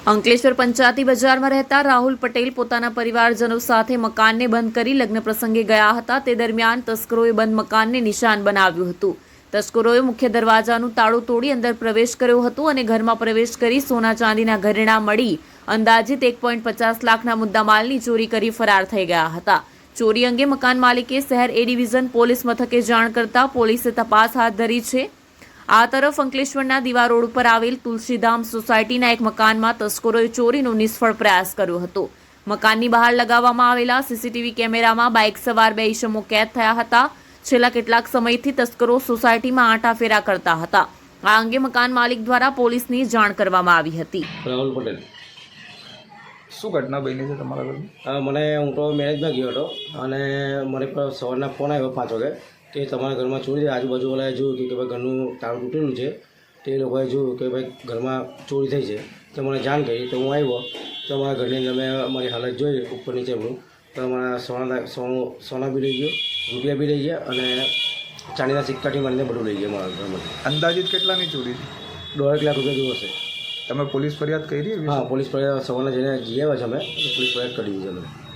અંકલેશ્વર પંચાયતી બજારમાં રહેતા રાહુલ પટેલ પોતાના પરિવારજનો સાથે મકાનને બંધ કરી લગ્ન પ્રસંગે ગયા હતા. તે દરમિયાન તસ્કરોએ બંધ મકાનને નિશાન બનાવ્યું હતું. તસ્કરોએ મુખ્ય દરવાજાનું તાળું તોડી અંદર પ્રવેશ કર્યો હતો અને ઘરમાં પ્રવેશ કરી સોના ચાંદીના ઘરેણાં મળી અંદાજિત એક પોઈન્ટ પચાસ લાખના મુદ્દામાલની ચોરી કરી ફરાર થઈ ગયા હતા. ચોરી અંગે મકાન માલિકે શહેર એ ડિવિઝન પોલીસ મથકે જાણ કરતા પોલીસે તપાસ હાથ ધરી છે. આ તરફ અંકલેશ્વરના દીવા રોડ ઉપર આવેલ તુલસીધામ સોસાયટીના એક મકાનમાં તસ્કરોએ ચોરીનો નિષ્ફળ પ્રયાસ કર્યો હતો. મકાનની બહાર લગાવવામાં આવેલા સીસીટીવી કેમેરામાં બાઇક સવાર બે ઈસમો કેદ થયા હતા. છેલ્લા કેટલાક સમયથી તસ્કરો સોસાયટીમાં આંટાફેરા કરતા હતા. આ અંગે મકાન માલિક દ્વારા પોલીસની જાણ કરવામાં આવી હતી. રાહુલ પટેલ. શું ઘટના બની છે તમારા ઘરમાં મને હું તો મેરેજમાં ગયો હતો અને મને સવારના ફોન આવ્યો પાંચ વાગે. કે તમારા ઘરમાં ચોરી થઈ આજુબાજુ વાળાએ જોયું કે ભાઈ ઘરનું તાળું તૂટેલું છે. તે લોકોએ જોયું કે ભાઈ ઘરમાં ચોરી થઈ છે. તો મને જાણ કરી તો હું આવ્યો. તો અમારા ઘરની અંદર મેં મારી હાલત જોઈ ઉપર નીચે બધું તો અમારા સોના સોનું સોના બી લઈ ગયો રૂપિયા બી લઈ ગયા અને ચાંદીના સિક્કાથી મળીને બધું લઈ ગયા મારા ઘરમાં. અંદાજિત કેટલાની ચોરી દોઢેક લાખ રૂપિયા જેવું હશે. તમે પોલીસ ફરિયાદ કરી હા પોલીસ ફરિયાદ સવારના જઈને જઈ આવ્યા છે અમે. પોલીસ ફરિયાદ કરી દીધી છે અમે.